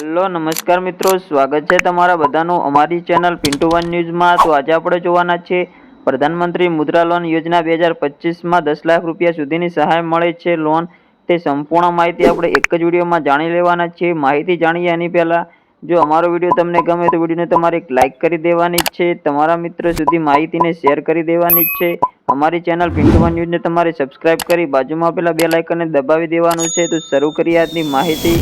Hello નમસ્કાર મિત્રો. સ્વાગત છે તમારા બધાનું અમારી ચેનલ પિન્ટુ વન ન્યૂઝમાં. તો આજે આપણે જોવાના છે, પ્રધાનમંત્રી મુદ્રા લોન યોજના બે હજાર પચીસમાં દસ લાખ રૂપિયા સુધીની સહાય મળે છે લોન. તે સંપૂર્ણ માહિતી આપણે એક જ વિડીયોમાં જાણી લેવાના છે. માહિતી જાણીએ એની પહેલાં, જો અમારો વીડિયો તમને ગમે તો વિડીયોને તમારે એક લાઇક કરી દેવાની છે. તમારા મિત્રો સુધી માહિતીને શેર કરી દેવાની છે. અમારી ચેનલ પિન્ટુ વન ન્યૂઝને તમારે સબસ્ક્રાઇબ કરી બાજુમાં પેલા બે લાઇકનને દબાવી દેવાનું છે. તો શરૂ કરીએ આજની માહિતી.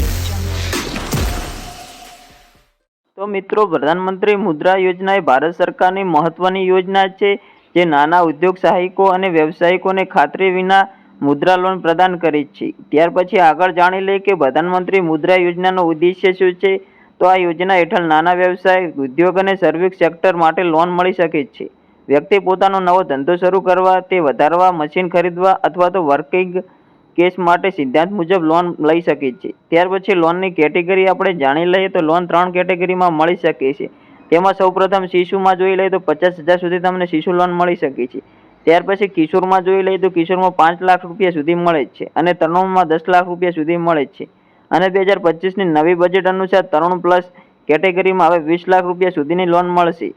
તો મિત્રો, પ્રધાનમંત્રી મુદ્રા યોજના એ ભારત સરકારની મહત્વની યોજના છે, જે નાના ઉદ્યોગ સહાયકો અને વ્યવસાયિકોને ખાતરી વિના મુદ્રા લોન પ્રદાન કરે છે. ત્યાર પછી આગળ જાણી લઈએ કે પ્રધાનમંત્રી મુદ્રા યોજનાનો ઉદ્દેશ્ય શું છે? તો આ યોજના હેઠળ નાના વ્યવસાય, ઉદ્યોગ અને સર્વિસ સેક્ટર માટે લોન મળી શકે છે. વ્યક્તિ પોતાનો નવો ધંધો શરૂ કરવા, તે વધારવા મશીન ખરીદવા અથવા તો વર્કિંગ કેસ માટે સિદ્ધાંત મુજબ લોન લઈ શકે છે ત્યાર પછી લોનની કેટેગરી આપણે જાણી લઈએ તો લોન ત્રણ કેટેગરીમાં મળી શકે છે તેમાં સૌપ્રથમ શિશુમાં જોઈ લઈએ તો પચાસ હજાર સુધી તમને શિશુ લોન મળી શકે છે. ત્યાર પછી કિશોરમાં જોઈ લઈએ તો કિશોરમાં પાંચ લાખ રૂપિયા સુધી મળે છે અને તરુણમાં દસ લાખ રૂપિયા સુધી મળે છે. અને બે હજાર પચીસની નવી બજેટ અનુસાર તરુણ પ્લસ કેટેગરીમાં હવે વીસ લાખ રૂપિયા સુધીની લોન મળશે.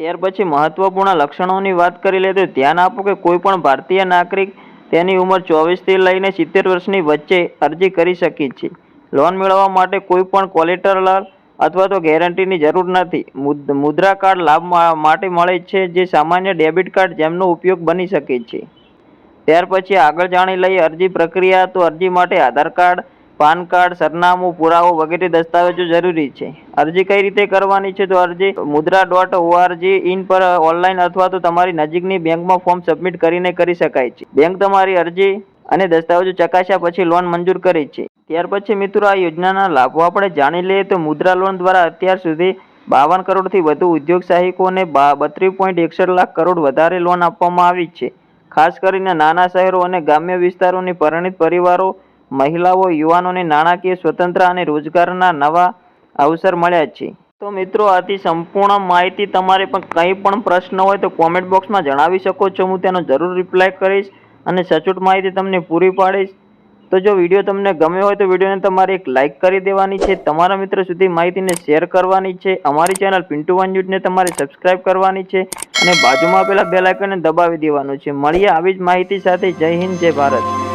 ત્યાર પછી મહત્વપૂર્ણ લક્ષણોની વાત કરી લઈએ તો ધ્યાન આપો કે કોઈ પણ ભારતીય નાગરિક તેની ઉંમર ચોવીસથી લઈને સિત્તેર વર્ષની વચ્ચે અરજી કરી શકે છે. લોન મેળવવા માટે કોઈ પણ કોલેટરલ અથવા તો ગેરંટીની જરૂર નથી. મુદ- મુદ્રા કાર્ડ લાભ માટે મળે છે જે સામાન્ય ડેબિટ કાર્ડ જેમનો ઉપયોગ બની શકે છે. ત્યાર પછી આગળ જાણી લઈએ અરજી પ્રક્રિયા તો અરજી માટે આધાર કાર્ડ પાન કાર્ડ, સરનામું, પુરાવો વગેરે દસ્તાવેજો જરૂરી છે. અરજી કઈ રીતે કરવાની છે? તો અરજી મુદ્રા ડોટ ઓઆરજી ઇન પર ઓનલાઈન અથવા તો તમારી નજીકની બેંકમાં ફોર્મ સબમિટ કરીને કરી શકાય છે. બેંક તમારી અરજી અને દસ્તાવેજો ચકાસ્યા પછી લોન મંજૂર કરે છે. ત્યાર પછી મિત્રો આ યોજનાના લાભો આપણે જાણી લઈએ તો મુદ્રા લોન દ્વારા અત્યાર સુધી બાવન કરોડથી વધુ ઉદ્યોગ સાહસિકોને બત્રીસ પોઈન્ટ એકસઠ લાખ કરોડ વધારે લોન આપવામાં આવી છે. ખાસ કરીને નાના શહેરો અને ગ્રામ્ય વિસ્તારોની પરિણિત પરિવારો મહિલાઓ, યુવાનોને નાણાકીય સ્વતંત્ર અને રોજગારના નવા અવસર મળ્યા છે. તો મિત્રો, આથી સંપૂર્ણ માહિતી તમારે પણ કંઈ પણ પ્રશ્ન હોય તો કોમેન્ટ બોક્સમાં જણાવી શકો છો. હું તેનો જરૂર રિપ્લાય કરીશ અને સચોટ માહિતી તમને પૂરી પાડીશ. તો જો વીડિયો તમને ગમ્યો હોય તો વિડીયોને તમારે એક લાઇક કરી દેવાની છે. તમારા મિત્રો સુધી માહિતીને શેર કરવાની છે. અમારી ચેનલ પિન્ટુ વન ન્યૂઝને તમારે સબસ્ક્રાઇબ કરવાની છે અને બાજુમાં પેલા બેલાઇકનને દબાવી દેવાનું છે. મળીએ આવી જ માહિતી સાથે. જય હિન્દ, જય ભારત.